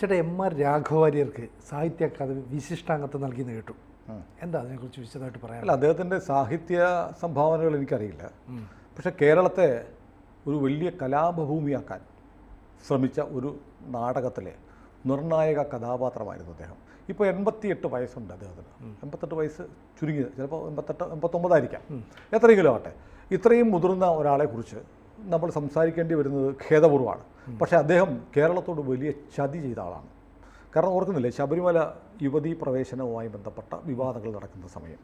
ചേട്ടാ M R രാഘവാര്യർക്ക് സാഹിത്യ academy വിശിഷ്ടാംഗത്വം നൽകിയെന്ന് കേട്ടു. എന്താ അതിനെക്കുറിച്ച് വിശദമായിട്ട് പറയാം അല്ല അദ്ദേഹത്തിന്റെ സാഹിത്യ സംഭാവനകൾ എനിക്കറിയില്ല. പക്ഷേ കേരളത്തെ ഒരു വലിയ കലാഭൂമിയാക്കാൻ ശ്രമിച്ച ഒരു നാടകത്തിലെ നിർണായക കഥാപാത്രമായിരുന്നു അദ്ദേഹം. ഇപ്പോൾ എൺപത്തിയെട്ട് വയസ്സുണ്ട് അദ്ദേഹത്തിന്. എൺപത്തെട്ട് വയസ്സ് ചുരുങ്ങിയത്. ചിലപ്പോൾ എൺപത്തെട്ട് എൺപത്തൊമ്പതായിരിക്കാം. എത്രയെങ്കിലും ആവട്ടെ. ഇത്രയും മുതിർന്ന ഒരാളെക്കുറിച്ച് നമ്മൾ സംസാരിക്കേണ്ടി വരുന്നത് ഖേദപൂർവമാണ്. പക്ഷേ അദ്ദേഹം കേരളത്തോട് വലിയ ചതി ചെയ്ത ആളാണ്. കാരണം ഓർക്കുന്നില്ലേ ശബരിമല യുവതീ പ്രവേശനവുമായി ബന്ധപ്പെട്ട വിവാദങ്ങൾ നടക്കുന്ന സമയം.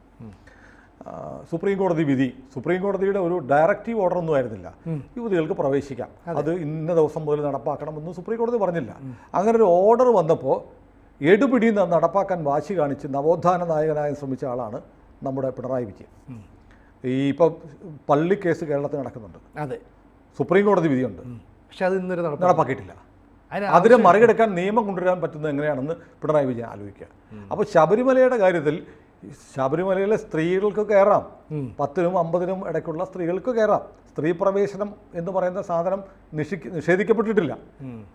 സുപ്രീം കോടതി വിധി. സുപ്രീം കോടതിയുടെ ഒരു ഡയറക്റ്റീവ് ഓർഡർ ഒന്നും ആയിരുന്നില്ല. യുവതികൾക്ക് പ്രവേശിക്കാം. അത്. ഇന്ന ദിവസം മുതൽ നടപ്പാക്കണമെന്ന് സുപ്രീം കോടതി പറഞ്ഞില്ല. അങ്ങനെ ഒരു ഓർഡർ വന്നപ്പോൾ എടുപിടി നടപ്പാക്കാൻ വാശി കാണിച്ച് നവോത്ഥാന നായകനായി ശ്രമിച്ച ആളാണ് നമ്മുടെ പിണറായി വിജയൻ. ഈ ഇപ്പോൾ പള്ളി കേസ് കേരളത്തിൽ നടക്കുന്നുണ്ട്. അതെ. സുപ്രീം കോടതി വിധിയുണ്ട്. പക്ഷെ അത് ഇന്നൊരു നടപ്പ് നടപ്പാക്കിയിട്ടില്ല. അതിനെ മറികടക്കാൻ നിയമം കൊണ്ടുവരാൻ പറ്റുന്നത് എങ്ങനെയാണെന്ന് പിണറായി വിജയൻ ആലോചിക്കുക അപ്പോൾ ശബരിമലയുടെ കാര്യത്തിൽ ശബരിമലയിലെ സ്ത്രീകൾക്ക് കയറാം. പത്തിനും അമ്പതിനും ഇടയ്ക്കുള്ള സ്ത്രീകൾക്ക് കയറാം. സ്ത്രീ പ്രവേശനം എന്ന് പറയുന്ന സാധനം നിഷിക്ക് നിഷേധിക്കപ്പെട്ടിട്ടില്ല.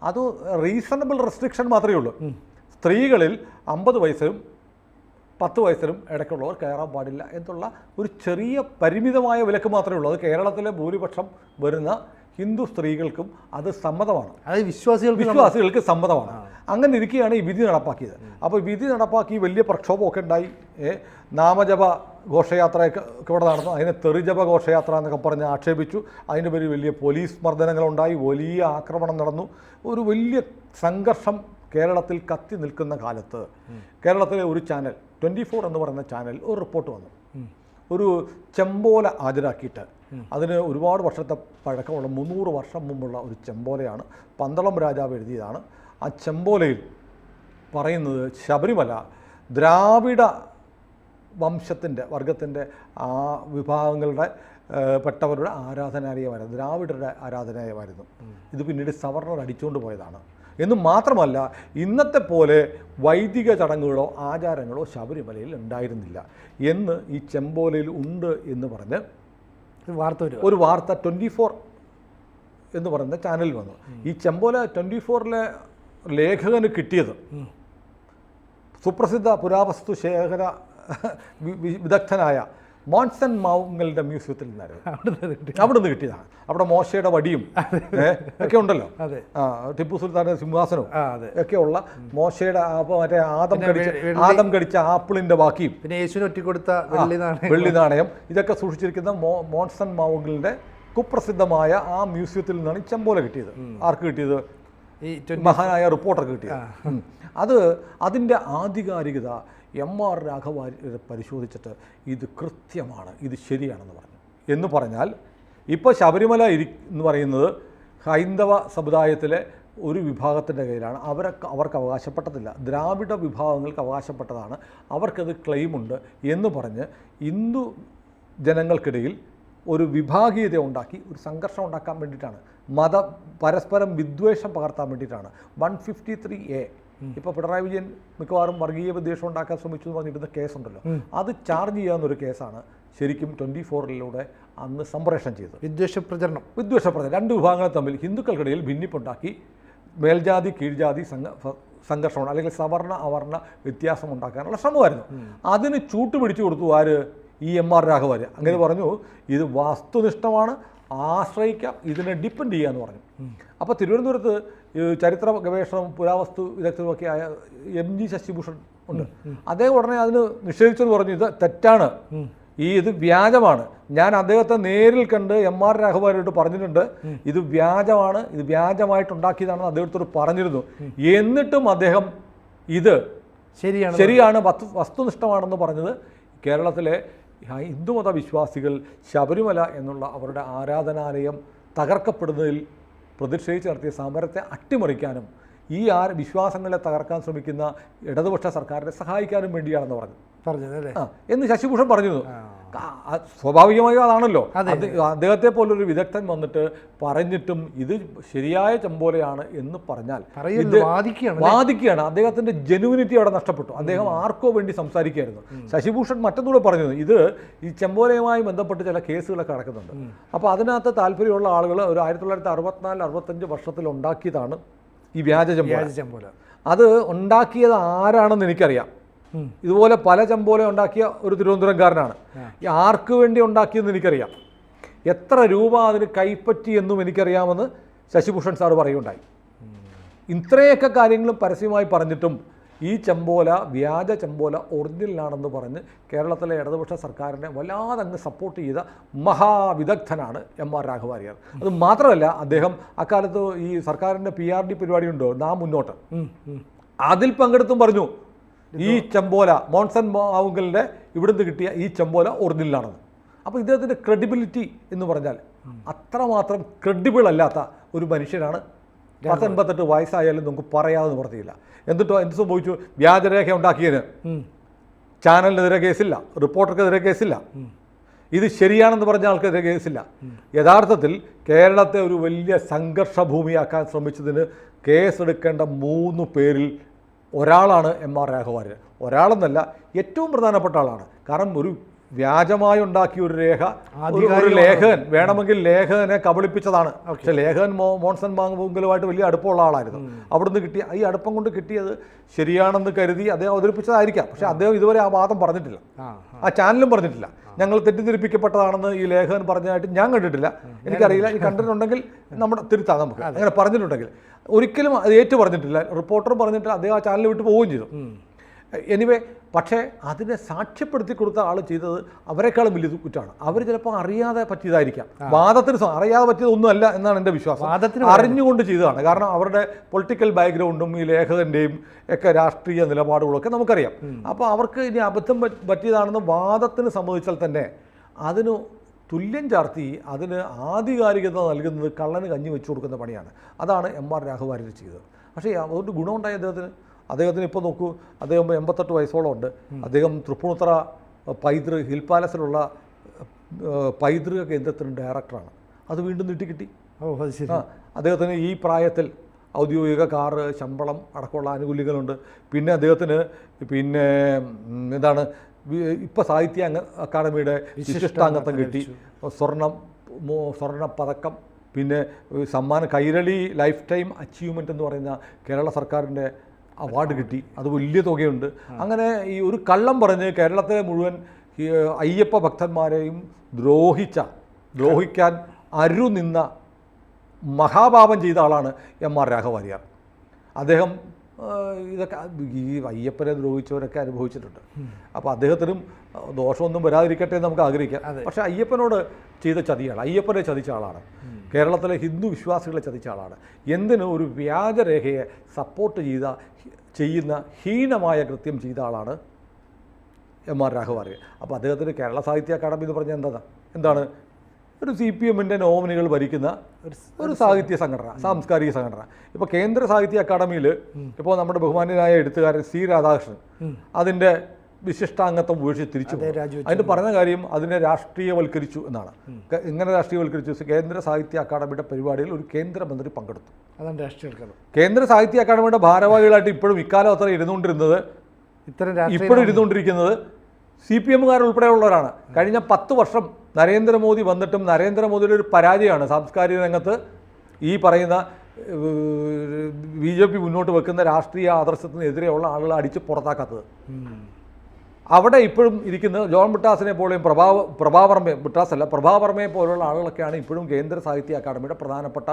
അത് റീസണബിൾ റെസ്ട്രിക്ഷൻ മാത്രമേ ഉള്ളൂ. സ്ത്രീകളിൽ അമ്പത് വയസ്സിലും പത്ത് വയസ്സിലും ഇടയ്ക്കുള്ളവർ കയറാൻ പാടില്ല എന്നുള്ള ഒരു ചെറിയ പരിമിതമായ വിലക്ക് മാത്രമേ ഉള്ളൂ. അത് കേരളത്തിലെ ഭൂരിപക്ഷം വരുന്ന ഹിന്ദു സ്ത്രീകൾക്കും അത് സമ്മതമാണ്. അതായത് വിശ്വാസികൾക്ക് നമ്മൾ- വിശ്വാസികൾക്ക് സമ്മതമാണ്. അങ്ങനെ ഇരിക്കുകയാണ് ഈ വിധി നടപ്പാക്കിയത്. അപ്പോൾ വിധി നടപ്പാക്കി വലിയ പ്രക്ഷോഭമൊക്കെ ഉണ്ടായി. നാമജപ ഘോഷയാത്രയൊക്കെ ഇവിടെ നടന്നു. അതിനെ തെറിജപ ഘോഷയാത്ര എന്നൊക്കെ പറഞ്ഞ് ആക്ഷേപിച്ചു. അതിന് പേരിൽ വലിയ പോലീസ് മർദ്ദനങ്ങളുണ്ടായി. വലിയ ആക്രമണം നടന്നു. ഒരു വലിയ സംഘർഷം കേരളത്തിൽ കത്തി നിൽക്കുന്ന കാലത്ത് കേരളത്തിലെ ഒരു ചാനൽ ട്വന്റി ഫോർ എന്ന് പറയുന്ന ചാനൽ ഒരു റിപ്പോർട്ട് വന്നു. ഒരു ചെമ്പോല ഹാജരാക്കിയിട്ട് അതിന് ഒരുപാട് വർഷത്തെ പഴക്കമുള്ള മുന്നൂറ് വർഷം മുമ്പുള്ള ഒരു ചെമ്പോലയാണ് പന്തളം രാജാവ് എഴുതിയതാണ്. ആ ചെമ്പോലയിൽ പറയുന്നത് ശബരിമല ദ്രാവിഡ വംശത്തിന്റെ വർഗത്തിന്റെ ആ വിഭാഗങ്ങളുടെ പെട്ടവരുടെ ആരാധനാലയമായിരുന്നു ദ്രാവിഡരുടെ ആരാധനാലയമായിരുന്നു. ഇത് പിന്നീട് സവർണർ അടിച്ചുകൊണ്ട് പോയതാണ്. എന്ന് മാത്രമല്ല ഇന്നത്തെ പോലെ വൈദിക ചടങ്ങുകളോ ആചാരങ്ങളോ ശബരിമലയിൽ ഉണ്ടായിരുന്നില്ല എന്ന് ഈ ചെമ്പോലയിൽ ഉണ്ട് എന്ന് പറഞ്ഞ് വാർത്ത വരും ഒരു വാർത്ത ട്വന്റി ഫോർ എന്ന് പറയുന്ന ചാനലിൽ വന്നു. ഈ ചെമ്പോല ട്വന്റി ഫോറിലെ ലേഖകന് കിട്ടിയത് സുപ്രസിദ്ധ പുരാവസ്തു ശേഖര വിദഗ്ധനായ മോൺസൺ മാവുങ്ങളുടെ മ്യൂസിയത്തിൽ നിന്നായിരുന്നു. അവിടുന്ന് കിട്ടി. അവിടെ നിന്ന് കിട്ടിയതാണ്. അവിടെ മോശയുടെ വടിയും ഒക്കെ ഉണ്ടല്ലോ. ആ ടിപ്പു സുൽത്താന്റെ സിംഹാസനവും ഒക്കെ ഉള്ള മോശയുടെ മറ്റേ ആദം കടിച്ച ആദം കടിച്ച ആപ്പിളിന്റെ ബാക്കിയും. പിന്നെ യേശുവിന് ഒറ്റിക്കൊടുത്ത വെള്ളി നാണയം. വെള്ളി നാണയം. ഇതൊക്കെ സൂക്ഷിച്ചിരിക്കുന്ന മോൺസൺ മാവുകളുടെ കുപ്രസിദ്ധമായ ആ മ്യൂസിയത്തിൽ നിന്നാണ് ഈ ചെമ്പോല കിട്ടിയത്. ആർക്ക് കിട്ടിയത്? ഈ മഹാനായ റിപ്പോർട്ടർക്ക് കിട്ടിയത്. അത് അതിന്റെ ആധികാരികത എം ആർ രാഘവ പരിശോധിച്ചിട്ട് ഇത് കൃത്യമാണ് ഇത് ശരിയാണെന്ന് പറഞ്ഞു. എന്ന് പറഞ്ഞാൽ ഇപ്പോൾ ശബരിമല ഇരി എന്ന് പറയുന്നത് ഹൈന്ദവ സമുദായത്തിലെ ഒരു വിഭാഗത്തിന്റെ കയ്യിലാണ്. അവരൊക്കെ അവർക്ക് അവകാശപ്പെട്ടതില്ല. ദ്രാവിഡ വിഭാഗങ്ങൾക്ക് അവകാശപ്പെട്ടതാണ്. അവർക്കത് ക്ലെയിമുണ്ട് എന്ന് പറഞ്ഞ് ഹിന്ദു ജനങ്ങൾക്കിടയിൽ ഒരു വിഭാഗീയത ഉണ്ടാക്കി ഒരു സംഘർഷം ഉണ്ടാക്കാൻ വേണ്ടിയിട്ടാണ്. മത പരസ്പരം വിദ്വേഷം പകർത്താൻ വേണ്ടിയിട്ടാണ്. വൺ ഫിഫ്റ്റി ത്രീ എ ഇപ്പോൾ പിണറായി വിജയൻ മിക്കവാറും വർഗീയ വിദ്വേഷം ഉണ്ടാക്കാൻ ശ്രമിച്ചു എന്ന് പറഞ്ഞിരുന്ന കേസുണ്ടല്ലോ അത് ചാർജ് ചെയ്യാവുന്നൊരു കേസാണ് ശരിക്കും ട്വന്റി ഫോറിലൂടെ അന്ന് സംപ്രേഷണം ചെയ്തത്. വിദ്വേഷ പ്രചരണം. വിദ്വേഷ പ്രചരണം. രണ്ട് വിഭാഗങ്ങൾ തമ്മിൽ ഹിന്ദുക്കൾക്കിടയിൽ ഭിന്നിപ്പുണ്ടാക്കി മേൽജാതി കീഴ്ജാതി സംഘ സംഘർഷമാണ് അല്ലെങ്കിൽ സവർണ അവർണ വ്യത്യാസം ഉണ്ടാക്കാനുള്ള ശ്രമമായിരുന്നു. അതിന് ചൂട്ടുപിടിച്ചു കൊടുത്തു ആര്? ഈ എം ആർ രാഘവര് അങ്ങനെ പറഞ്ഞു ഇത് വസ്തുനിഷ്ഠമാണ് ആശ്രയിക്കാം ഇതിനെ ഡിപ്പെൻഡ് ചെയ്യാന്ന് പറഞ്ഞു. അപ്പോൾ തിരുവനന്തപുരത്ത് ചരിത്ര ഗവേഷണം പുരാവസ്തു വിദഗ്ധരുമൊക്കെ ആയ എം ജി ശശിഭൂഷൺ ഉണ്ട്. അദ്ദേഹം ഉടനെ അതിന് നിഷേധിച്ചെന്ന് പറഞ്ഞു ഇത് തെറ്റാണ്. ഈ ഇത് വ്യാജമാണ്. ഞാൻ അദ്ദേഹത്തെ നേരിൽ കണ്ട് എം ആർ രാഘവാരോട് പറഞ്ഞിട്ടുണ്ട് ഇത് വ്യാജമാണ് ഇത് വ്യാജമായിട്ടുണ്ടാക്കിയതാണെന്ന് അദ്ദേഹത്തോട് പറഞ്ഞിരുന്നു. എന്നിട്ടും അദ്ദേഹം ഇത് ശരിയാണ്. ശരിയാണ് വസ്തുനിഷ്ഠമാണെന്ന് പറഞ്ഞത്. കേരളത്തിലെ ഹിന്ദുമത വിശ്വാസികൾ ശബരിമല എന്നുള്ള അവരുടെ ആരാധനാലയം തകർക്കപ്പെടുന്നതിൽ പ്രതിഷേധിച്ച് നടത്തിയ സമരത്തെ അട്ടിമറിക്കാനും ഈ ആ വിശ്വാസങ്ങളെ തകർക്കാൻ ശ്രമിക്കുന്ന ഇടതുപക്ഷ സർക്കാരിനെ സഹായിക്കാനും വേണ്ടിയാണെന്ന് പറഞ്ഞു. പറഞ്ഞത് അല്ലേ? ആ എന്ന് ശശിഭൂഷൺ പറഞ്ഞിരുന്നു. ആ, സ്വാഭാവികമായും അതാണല്ലോ. അതെ. അദ്ദേഹത്തെ പോലൊരു വിദഗ്ധൻ വന്നിട്ട് പറഞ്ഞിട്ടും ഇത് ശരിയായ ചെമ്പോലെയാണ് എന്ന് പറഞ്ഞാൽ വാദിക്കുകയാണ് അദ്ദേഹത്തിന്റെ ജെനുവിനിറ്റി അവിടെ നഷ്ടപ്പെട്ടു. അദ്ദേഹം ആർക്കോ വേണ്ടി സംസാരിക്കുകയായിരുന്നു. ശശിഭൂഷൺ മറ്റൊന്നുകൂടെ പറഞ്ഞു ഇത് ഈ ചെമ്പോലയുമായി ബന്ധപ്പെട്ട് ചില കേസുകളൊക്കെ നടക്കുന്നുണ്ട്. അപ്പോൾ അതിനകത്ത് താല്പര്യമുള്ള ആളുകൾ ഒരു ആയിരത്തി തൊള്ളായിരത്തി അറുപത്തിനാല് അറുപത്തഞ്ച് വർഷത്തിൽ ഉണ്ടാക്കിയതാണ് ഈ വ്യാജ ചെമ്പോല അത് ഉണ്ടാക്കിയത് ആരാണെന്ന് എനിക്കറിയാം. ഇതുപോലെ പല ചമ്പോല ഉണ്ടാക്കിയ ഒരു തിരുവനന്തപുരംകാരനാണ്. ഈ ആർക്ക് വേണ്ടി ഉണ്ടാക്കിയെന്ന് എനിക്കറിയാം. എത്ര രൂപ അതിന് കൈപ്പറ്റി എന്നും എനിക്കറിയാമെന്ന് ശശിഭൂഷൺ സാർ പറയുകയുണ്ടായി. ഇത്രയൊക്കെ കാര്യങ്ങളും പരസ്യമായി പറഞ്ഞിട്ടും ഈ ചെമ്പോല വ്യാജ ചെമ്പോല ഒറിജിനലാണെന്ന് പറഞ്ഞ് കേരളത്തിലെ ഇടതുപക്ഷ സർക്കാരിനെ വല്ലാതെ അങ്ങ് സപ്പോർട്ട് ചെയ്ത മഹാവിദഗ്ധനാണ് എം ആർ രാഘവാര്യർ. അത് മാത്രമല്ല അദ്ദേഹം അക്കാലത്ത് ഈ സർക്കാരിന്റെ പി ആർ ഡി പരിപാടിയുണ്ടോ നാം മുന്നോട്ട്. അതിൽ പങ്കെടുത്തും പറഞ്ഞു. ഈ ചെമ്പോല മോൺസൺ മാവുങ്കലിന്റെ ഇവിടുന്ന് കിട്ടിയ ഈ ചെമ്പോല ഒറിജിനലാണെന്ന് അപ്പോൾ ഇദ്ദേഹത്തിന്റെ ക്രെഡിബിലിറ്റി എന്ന് പറഞ്ഞാൽ അത്രമാത്രം ക്രെഡിബിൾ അല്ലാത്ത ഒരു മനുഷ്യനാണ്. പത്തൊൻപത്തെട്ട് വയസ്സായാലും നമുക്ക് പറയാതെ നിവർത്തിയില്ല എന്നിട്ടോ എന്ത് സംഭവിച്ചു? വ്യാജരേഖ ഉണ്ടാക്കിയതിന്. ചാനലിനെതിരെ കേസില്ല റിപ്പോർട്ടർക്കെതിരെ കേസില്ല. ഇത് ശരിയാണെന്ന് പറഞ്ഞ ആൾക്കെതിരെ കേസില്ല. യഥാർത്ഥത്തിൽ കേരളത്തെ ഒരു വലിയ സംഘർഷ ഭൂമിയാക്കാൻ ശ്രമിച്ചതിന് കേസെടുക്കേണ്ട മൂന്ന് പേരിൽ ഒരാളാണ് എം ആർ രാഘവാര്യർ ഒരാളെന്നല്ല ഏറ്റവും പ്രധാനപ്പെട്ട ആളാണ്. കാരണം ഒരു വ്യാജമായി ഉണ്ടാക്കിയ ഒരു രേഖ ഒരു- ലേഖകൻ വേണമെങ്കിൽ ലേഖകനെ കബളിപ്പിച്ചതാണ്. പക്ഷെ ലേഖകൻ മോ മോൺസൺ മാങ്കുങ്കലുമായിട്ട് വലിയ അടുപ്പമുള്ള ആളായിരുന്നു. അവിടുന്ന് കിട്ടിയ ഈ അടുപ്പം കൊണ്ട് കിട്ടിയത് ശരിയാണെന്ന് കരുതി അദ്ദേഹം അവതരിപ്പിച്ചതായിരിക്കാം. പക്ഷെ അദ്ദേഹം ഇതുവരെ ആ വാദം പറഞ്ഞിട്ടില്ല. ആ ആ. ചാനലും പറഞ്ഞിട്ടില്ല. ഞങ്ങൾ തെറ്റിദ്ധരിപ്പിക്കപ്പെട്ടതാണെന്ന് ഈ ലേഖകൻ പറഞ്ഞതായിട്ട് ഞാൻ കണ്ടിട്ടില്ല. എനിക്കറിയില്ല. ഈ കണ്ടിട്ടുണ്ടെങ്കിൽ നമ്മുടെ തിരുത്താം നമുക്ക്. അങ്ങനെ പറഞ്ഞിട്ടുണ്ടെങ്കിൽ ഒരിക്കലും അത് ഏറ്റു പറഞ്ഞിട്ടില്ല റിപ്പോർട്ടർ പറഞ്ഞിട്ടില്ല. അദ്ദേഹം ആ ചാനൽ വിട്ട് പോവുകയും ചെയ്തു. എനിവേ പക്ഷേ അതിനെ സാക്ഷ്യപ്പെടുത്തി കൊടുത്ത ആൾ ചെയ്തത് അവരെക്കാളും വലിയ കുറ്റമാണ്. അവർ ചിലപ്പോൾ അറിയാതെ പറ്റിയതായിരിക്കാം. വാദത്തിന് അറിയാതെ പറ്റിയതൊന്നുമല്ല എന്നാണ് എന്റെ വിശ്വാസം. വാദത്തിന് അറിഞ്ഞുകൊണ്ട് ചെയ്തതാണ്. കാരണം അവരുടെ പൊളിറ്റിക്കൽ ബാക്ക്ഗ്രൗണ്ടും ഈ ലേഖകന്റെയും ഒക്കെ രാഷ്ട്രീയ നിലപാടുകളൊക്കെ നമുക്കറിയാം. അപ്പോൾ അവർക്ക് ഇനി അബദ്ധം പറ്റിയതാണെന്ന് വാദത്തിന് സമ്മതിച്ചാൽ തന്നെ അതിന് തുല്യം ചാർത്തി അതിന് ആധികാരികത നൽകുന്നത് കള്ളന് കഞ്ഞി വെച്ചു കൊടുക്കുന്ന പണിയാണ്. അതാണ് എം ആർ രാഘവാര്യർ ചെയ്തത്. പക്ഷേ അതുകൊണ്ട് ഗുണമുണ്ടായി അദ്ദേഹത്തിന്? അദ്ദേഹത്തിന് ഇപ്പോൾ നോക്കൂ അദ്ദേഹം എൺപത്തെട്ട് വയസ്സോളം ഉണ്ട് അദ്ദേഹം തൃപ്പൂണിത്തറ പൈതൃ ഹിൽ പാലസിലുള്ള പൈതൃക കേന്ദ്രത്തിന് ഡയറക്ടറാണ്. അത് വീണ്ടും നീട്ടിക്കിട്ടി ഓ അത് ശരി. അദ്ദേഹത്തിന് ഈ പ്രായത്തിൽ ഔദ്യോഗിക കാറ് ശമ്പളം അടക്കമുള്ള ആനുകൂല്യങ്ങളുണ്ട്. പിന്നെ അദ്ദേഹത്തിന് പിന്നെ എന്താണ് വി- ഇപ്പൊ സാഹിത്യ അക്കാദമിയുടെ വിശിഷ്ടാംഗത്വം കിട്ടി. സ്വർണം സ്വർണ പതക്കം പിന്നെ സമ്മാനം കൈരളി ലൈഫ് ടൈം അച്ചീവ്മെന്റ് എന്ന് പറയുന്ന കേരള സർക്കാരിന്റെ അവാർഡ് കിട്ടി. അത് വലിയ തുകയുണ്ട്. അങ്ങനെ ഈ ഒരു കള്ളം പറഞ്ഞ് കേരളത്തിലെ മുഴുവൻ അയ്യപ്പ ഭക്തന്മാരെയും ദ്രോഹിച്ച ദ്രോഹിക്കാൻ അരു നിന്ന മഹാപാപം ചെയ്ത ആളാണ് എം ആർ രാഘവാര്യർ അദ്ദേഹം ഇതൊക്കെ ഈ അയ്യപ്പനെ ദ്രോഹിച്ചവരൊക്കെ അനുഭവിച്ചിട്ടുണ്ട്. അപ്പോൾ അദ്ദേഹത്തിനും ദോഷമൊന്നും വരാതിരിക്കട്ടെ എന്ന് നമുക്ക് ആഗ്രഹിക്കാം. പക്ഷേ അയ്യപ്പനോട് ചെയ്ത ചതിയാണ്. അയ്യപ്പനെ ചതിച്ച ആളാണ്. കേരളത്തിലെ ഹിന്ദു വിശ്വാസികളെ ചതിച്ച ആളാണ്. എന്തിന് ഒരു വ്യാജരേഖയെ സപ്പോർട്ട് ചെയ്ത ചെയ്യുന്ന ഹീനമായ കൃത്യം ചെയ്ത ആളാണ് എം ആർ രാഘവാര്യ അപ്പോൾ അദ്ദേഹത്തിന് കേരള സാഹിത്യ അക്കാദമി എന്ന് പറഞ്ഞാൽ എന്താണ് എന്താണ്? ഒരു സി പി എമ്മിന്റെ നോമിനികൾ ഭരിക്കുന്ന ഒരു സാഹിത്യ സംഘടന സാംസ്കാരിക സംഘടന. ഇപ്പോൾ കേന്ദ്ര സാഹിത്യ അക്കാദമിയിൽ ഇപ്പോൾ നമ്മുടെ ബഹുമാന്യനായ എഴുത്തുകാരൻ സി രാധാകൃഷ്ണൻ അതിന്റെ വിശിഷ്ടാംഗത്വം ഉപേക്ഷിച്ച് തിരിച്ചു. അതിന് പറഞ്ഞ കാര്യം അതിനെ രാഷ്ട്രീയവൽക്കരിച്ചു എന്നാണ്. ഇങ്ങനെ എങ്ങനെ രാഷ്ട്രീയവൽക്കരിച്ചു കേന്ദ്ര സാഹിത്യ അക്കാദമിയുടെ പരിപാടിയിൽ ഒരു കേന്ദ്രമന്ത്രി പങ്കെടുത്തു. അതാണ് രാഷ്ട്രീയവൽക്കരണം കേന്ദ്ര സാഹിത്യ അക്കാദമിയുടെ ഭാരവാഹികളായിട്ട് ഇപ്പോഴും ഇക്കാലം അത്ര ഇരുന്നുകൊണ്ടിരുന്നത് ഇത്തരം ഇപ്പോഴും ഇരുന്നുകൊണ്ടിരിക്കുന്നത് സി പി എമ്മുകാരുൾപ്പെടെയുള്ളവരാണ് കഴിഞ്ഞ പത്ത് വർഷം നരേന്ദ്രമോദി വന്നിട്ടും നരേന്ദ്രമോദിയുടെ ഒരു പരാജയമാണ് സാംസ്കാരിക രംഗത്ത് ഈ പറയുന്ന ബി ജെ പി മുന്നോട്ട് വെക്കുന്ന രാഷ്ട്രീയ ആദർശത്തിനെതിരെയുള്ള ആളുകളെ അടിച്ച് പുറത്താക്കാത്തത്. അവിടെ ഇപ്പോഴും ഇരിക്കുന്ന ജോൺ ബിട്ടാസിനെ പോലെയും പ്രഭാവ പ്രഭാവർമ്മ ബിട്ടാസ് അല്ല പ്രഭാവർമ്മയെ പോലുള്ള ആളുകളൊക്കെയാണ് ഇപ്പോഴും കേന്ദ്ര സാഹിത്യ അക്കാദമിയുടെ പ്രധാനപ്പെട്ട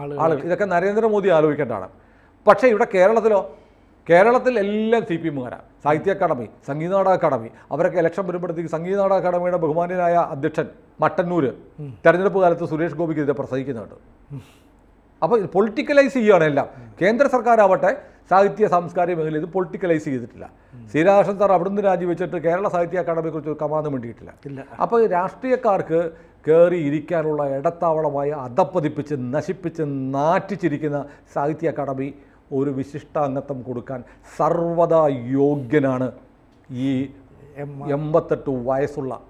ആളുകൾ. ആളുകൾ. ഇതൊക്കെ നരേന്ദ്രമോദി ആലോചിക്കേണ്ടതാണ്. പക്ഷേ ഇവിടെ കേരളത്തിലോ കേരളത്തിൽ എല്ലാം സി പി എമ്മുകാരാണ് സാഹിത്യ അക്കാദമി സംഗീത നാടക അക്കാദമി. അവരൊക്കെ ഇലക്ഷൻ വരുമ്പോഴത്തേക്ക് സംഗീത നാടക അക്കാദമിയുടെ ബഹുമാന്യനായ അധ്യക്ഷൻ മട്ടന്നൂർ തെരഞ്ഞെടുപ്പ് കാലത്ത് സുരേഷ് ഗോപിക്കെതിരെ പ്രസംഗിക്കുന്നുണ്ട്. അപ്പോൾ ഇത് പൊളിറ്റിക്കലൈസ് ചെയ്യുകയാണ് എല്ലാം. കേന്ദ്ര സർക്കാരാവട്ടെ സാഹിത്യ സാംസ്കാരിക മേഖല ഇത് പൊളിറ്റിക്കലൈസ് ചെയ്തിട്ടില്ല. ശ്രീരാകൃഷ്ണൻ സാർ അവിടുന്ന് രാജിവെച്ചിട്ട് കേരള സാഹിത്യ അക്കാദമിയെക്കുറിച്ച് ഒരു കമാന്ന് വേണ്ടിയിട്ടില്ല അപ്പോൾ രാഷ്ട്രീയക്കാർക്ക് കയറി ഇരിക്കാനുള്ള ഇടത്താവളമായി അധപ്പതിപ്പിച്ച് നശിപ്പിച്ച് നാറ്റിച്ചിരിക്കുന്ന സാഹിത്യ അക്കാദമി ഒരു വിശിഷ്ടാംഗത്വം കൊടുക്കാൻ സർവതാ യോഗ്യനാണ് ഈ എൺപത്തെട്ട് വയസ്സുള്ള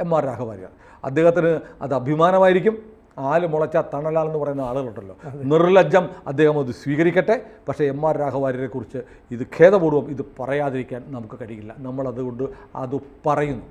എം ആർ രാഘവാര്യർ അദ്ദേഹത്തിന് അത് അഭിമാനമായിരിക്കും. ആൽ മുളച്ച തണലാണെന്ന് പറയുന്ന ആളുകളുണ്ടല്ലോ. നിർലജ്ജം അദ്ദേഹം അത് സ്വീകരിക്കട്ടെ. പക്ഷേ എം ആർ രാഘവാര്യരെ കുറിച്ച് ഇത് ഖേദപൂർവം ഇത് പറയാതിരിക്കാൻ നമുക്ക് കഴിയില്ല. നമ്മളതുകൊണ്ട് അത് പറയുന്നു.